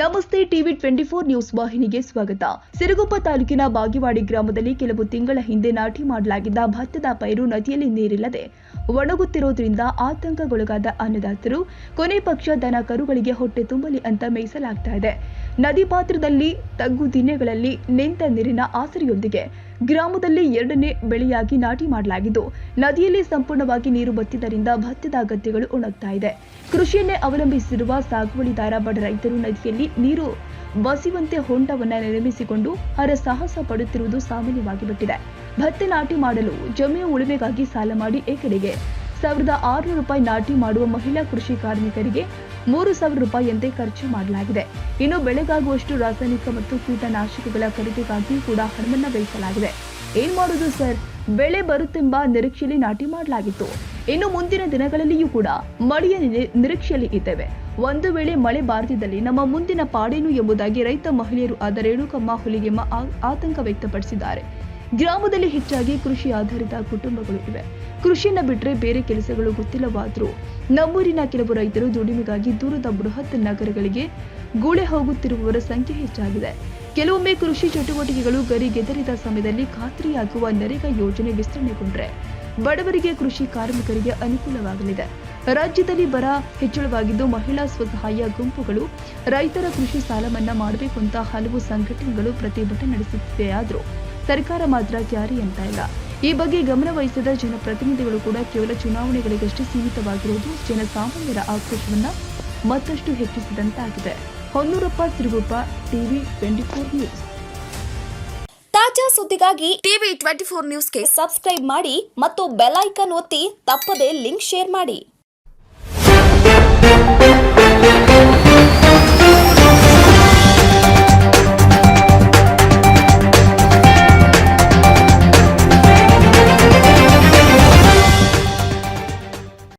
ನಮಸ್ತೆ TV twenty four news ವಾಹಿನಿಗೆ ಸ್ವಾಗತ. ಸಿರುಗುಪ್ಪ ತಾಲೂಕಿನ ಬಾಗಿವಾಡಿ ಗ್ರಾಮದಲ್ಲಿ ಕೆಲವು ತಿಂಗಳ ಹಿಂದೆ ನಾಟಿ ಮಾಡಲಾಗಿದ್ದ ಭತ್ತದ ಪೈರು ನದಿಯಲ್ಲಿ ನೀರಿಲ್ಲದೆ ಒಣಗುತ್ತಿರುವುದರಿಂದ ಆತಂಕಗೊಳಗಾದ ಅನ್ನದಾತರು, ಕೊನೆ ಪಕ್ಷ ದನ ಕರುಗಳಿಗೆ ಹೊಟ್ಟೆ ತುಂಬಲಿ ಅಂತ ಮೇಯಿಸಲಾಗ್ತಾ ಇದೆ. ನದಿ ಪಾತ್ರದಲ್ಲಿ ತಗ್ಗು ದಿನಗಳಲ್ಲಿ ನಿಂತ ನೀರಿನ ಆಸರೆಯೊಂದಿಗೆ ಗ್ರಾಮದಲ್ಲಿ ಎರಡನೇ ಬೆಳೆಯಾಗಿ ನಾಟಿ ಮಾಡಲಾಗಿದ್ದು, ನದಿಯಲ್ಲಿ ಸಂಪೂರ್ಣವಾಗಿ ನೀರು ಬತ್ತಿದ್ದರಿಂದ ಭತ್ತದ ಗದ್ದೆಗಳು ಉಣಗ್ತಾ ಇದೆ. ಕೃಷಿಯನ್ನೇ ಅವಲಂಬಿಸಿರುವ ಸಾಗುವಳಿದಾರ ಬಡ ರೈತರು ನದಿಯಲ್ಲಿ ನೀರು ಬಸಿವಂತೆ ಹೊಂಡವನ್ನ ನಿರ್ಮಿಸಿಕೊಂಡು ಹರಸಾಹಸ ಪಡುತ್ತಿರುವುದು ಸಾಮಾನ್ಯವಾಗಿ ಬಿಟ್ಟಿದೆ. ಭತ್ತ ನಾಟಿ ಮಾಡಲು ಜಮೀನು ಉಳುಮೆಗಾಗಿ ಸಾಲ ಮಾಡಿ ಏಕಡೆಗೆ ಸಾವಿರದ ಆರುನೂರು ರೂಪಾಯಿ ನಾಟಿ ಮಾಡುವ ಮಹಿಳಾ ಕೃಷಿ ಕಾರ್ಮಿಕರಿಗೆ ಮೂರು ಸಾವಿರ ರೂಪಾಯಿಯಂತೆ ಖರ್ಚು ಮಾಡಲಾಗಿದೆ. ಇನ್ನು ಬೆಳೆಗಾಗುವಷ್ಟು ರಾಸಾಯನಿಕ ಮತ್ತು ಕೀಟನಾಶಕಗಳ ಖರೀದಿಗಾಗಿ ಕೂಡ ಹಣವನ್ನ ವ್ಯಯಿಸಲಾಗಿದೆ. ಏನ್ ಮಾಡೋದು ಸರ್? ಬೆಳೆ ಬರುತ್ತೆಂಬ ನಿರೀಕ್ಷೆಯಲ್ಲಿ ನಾಟಿ ಮಾಡಲಾಗಿತ್ತು. ಇನ್ನು ಮುಂದಿನ ದಿನಗಳಲ್ಲಿಯೂ ಕೂಡ ಮಳೆಯ ನಿರಿ- ನಿರೀಕ್ಷೆಯಲ್ಲಿ ಇದ್ದೇವೆ. ಒಂದು ವೇಳೆ ಮಳೆ ಬಾರದಿದ್ದಲ್ಲಿ ನಮ್ಮ ಮುಂದಿನ ಪಾಡೇನು ಎಂಬುದಾಗಿ ರೈತ ಮಹಿಳೆಯರು ಆದ ರೇಣುಕಮ್ಮ ಹುಲಿಗೆಮ್ಮ ಆತಂಕ ವ್ಯಕ್ತಪಡಿಸಿದ್ದಾರೆ. ಗ್ರಾಮದಲ್ಲಿ ಹೆಚ್ಚಾಗಿ ಕೃಷಿ ಆಧಾರಿತ ಕುಟುಂಬಗಳು ಇವೆ. ಕೃಷಿಯನ್ನ ಬಿಟ್ಟರೆ ಬೇರೆ ಕೆಲಸಗಳು ಗೊತ್ತಿಲ್ಲವಾದರೂ ನಮ್ಮೂರಿನ ಕೆಲವು ರೈತರು ದುಡಿಮೆಗಾಗಿ ದೂರದ ಬೃಹತ್ ನಗರಗಳಿಗೆ ಗೂಳೆ ಹೋಗುತ್ತಿರುವವರ ಸಂಖ್ಯೆ ಹೆಚ್ಚಾಗಿದೆ. ಕೆಲವೊಮ್ಮೆ ಕೃಷಿ ಚಟುವಟಿಕೆಗಳು ಗರಿಗೆದರಿದ ಸಮಯದಲ್ಲಿ ಖಾತ್ರಿಯಾಗುವ ನರೇಗಾ ಯೋಜನೆ ವಿಸ್ತರಣೆಗೊಂಡ್ರೆ ಬಡವರಿಗೆ ಕೃಷಿ ಕಾರ್ಮಿಕರಿಗೆ ಅನುಕೂಲವಾಗಲಿದೆ. ರಾಜ್ಯದಲ್ಲಿ ಬರ ಹೆಚ್ಚಳವಾಗಿದ್ದು ಮಹಿಳಾ ಸ್ವಸಹಾಯ ಗುಂಪುಗಳು ರೈತರ ಕೃಷಿ ಸಾಲ ಮನ್ನಾ ಮಾಡಬೇಕು ಅಂತ ಹಲವು ಸಂಘಟನೆಗಳು ಪ್ರತಿಭಟನೆ ನಡೆಸುತ್ತಿದೆಯಾದರೂ ಸರ್ಕಾರ ಮಾತ್ರ ಕ್ಯಾರಿ ಅಂತ ಇಲ್ಲ. ಈ ಬಗ್ಗೆ ಗಮನ ವಹಿಸಿದ ಜನಪ್ರತಿನಿಧಿಗಳು ಕೂಡ ಕೇವಲ ಚುನಾವಣೆಗಳಿಗಷ್ಟೇ ಸೀಮಿತವಾಗಿರುವುದು ಜನಸಾಮಾನ್ಯರ ಆಕ್ರೋಶವನ್ನ ಮತ್ತಷ್ಟು ಹೆಚ್ಚಿಸಿದಂತಾಗಿದೆ. Honnurappa Siruguppa TV twenty four news. ತಾಜಾ ಸುದ್ದಿಗಾಗಿ ಟಿವಿ ಟ್ವೆಂಟಿ ಫೋರ್ ನ್ಯೂಸ್ಗೆ ಸಬ್ಸ್ಕ್ರೈಬ್ ಮಾಡಿ ಮತ್ತು ಬೆಲ್ ಐಕನ್ ಒತ್ತಿ ತಪ್ಪದೇ ಲಿಂಕ್ ಶೇರ್ ಮಾಡಿ.